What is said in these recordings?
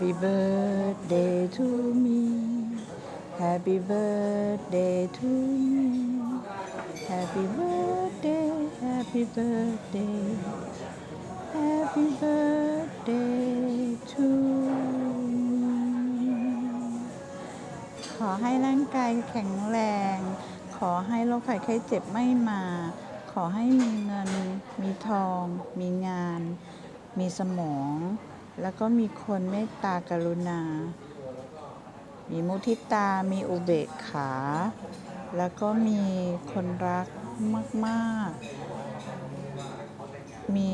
Happy birthday to me Happy birthday to me Happy birthday Happy birthday Happy birthday to me ขอให้ร่างกายแข็งแรง ขอให้โรคภัยไข้เจ็บไม่มา ขอให้มีเงิน มีทอง มีงาน มีสมอง แล้วก็มีคนเมตตากรุณา มีมุทิตา มีอุเบกขา แล้วก็มีคนรักมาก ๆ มี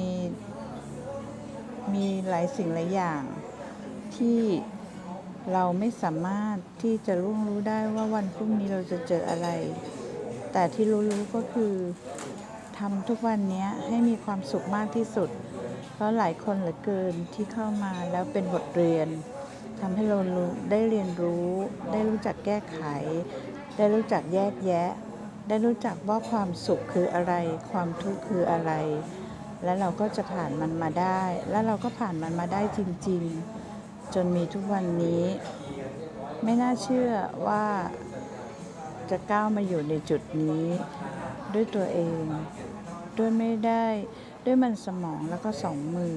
มีหลายสิ่งหลายอย่าง ที่เราไม่สามารถที่จะล่วงรู้ได้ว่าวันพรุ่งนี้เราจะเจออะไร แต่ที่รู้ๆก็คือทำทุกวันนี้ให้มีความสุขมากที่สุด เพราะหลายคนเหลือเกินที่เข้ามาแล้วเป็นบทเรียนทำให้เราได้เรียนรู้ ได้รู้จักแก้ไข ได้รู้จักแยกแยะ ได้รู้จักว่าความสุขคืออะไร ความทุกข์คืออะไร และเราก็จะผ่านมันมาได้ และเราก็ผ่านมันมาได้จริง ๆ จนมีทุกวันนี้ ไม่น่าเชื่อว่าจะก้าวมาอยู่ในจุดนี้ ด้วยตัวเอง ด้วยไม่ได้ ด้วยมันสมองแล้วก็สองมือ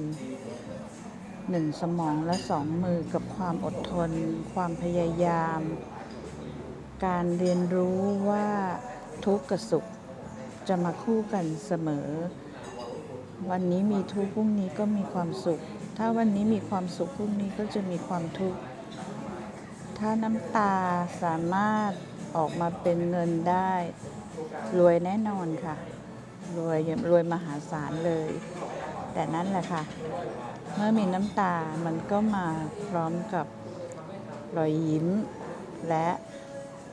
หนึ่งสมองและสองมือกับความอดทน ความพยายาม การเรียนรู้ว่าทุกข์กับสุขจะมาคู่กันเสมอ วันนี้มีทุกข์พรุ่งนี้ก็มีความสุข ถ้าวันนี้มีความสุขพรุ่งนี้ก็จะมีความทุกข์ถ้าน้ำตาสามารถออกมาเป็นเงินได้ รวยแน่นอนค่ะ รวยรวยมหาศาลเลย แต่นั่นแหละค่ะ เมื่อมีน้ำตามันก็มาพร้อมกับรอยยิ้ม และ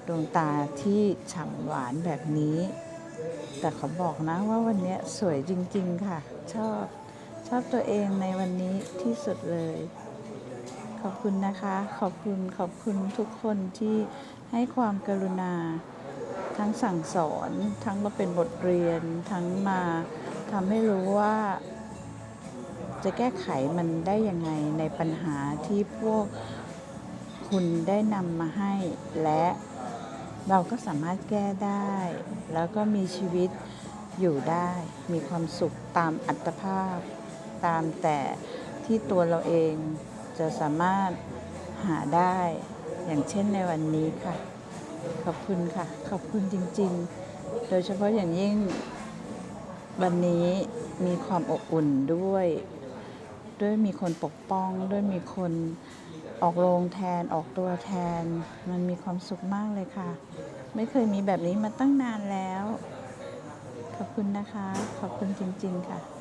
ดวงตาที่ฉ่ำหวานแบบนี้ แต่เขาบอกนะว่าวันนี้สวยจริง ๆ ค่ะ ชอบชอบตัวเองในวันนี้ที่สุดเลย ขอบคุณนะคะ ขอบคุณขอบคุณทุกคนที่ให้ความกรุณา ทั้งสั่งสอนทั้งมาเป็นบทเรียนทั้งมาทำให้รู้ว่า จะแก้ไขมันได้ยังไงในปัญหาที่พวกคุณได้นำมาให้ และเราก็สามารถแก้ได้ แล้วก็มีชีวิตอยู่ได้ มีความสุขตามอัตภาพ ตามแต่ที่ตัวเราเองจะสามารถหาได้ อย่างเช่นในวันนี้ค่ะ ขอบคุณค่ะ ขอบคุณจริง ๆ โดยเฉพาะอย่างยิ่งวันนี้มีความอบอุ่นด้วย ด้วยมีคนปกป้อง ด้วยมีคนออกโรงแทนออกตัวแทน มันมีความสุขมากเลยค่ะ ไม่เคยมีแบบนี้มาตั้งนานแล้ว ขอบคุณนะคะ ขอบคุณจริง ๆ ค่ะ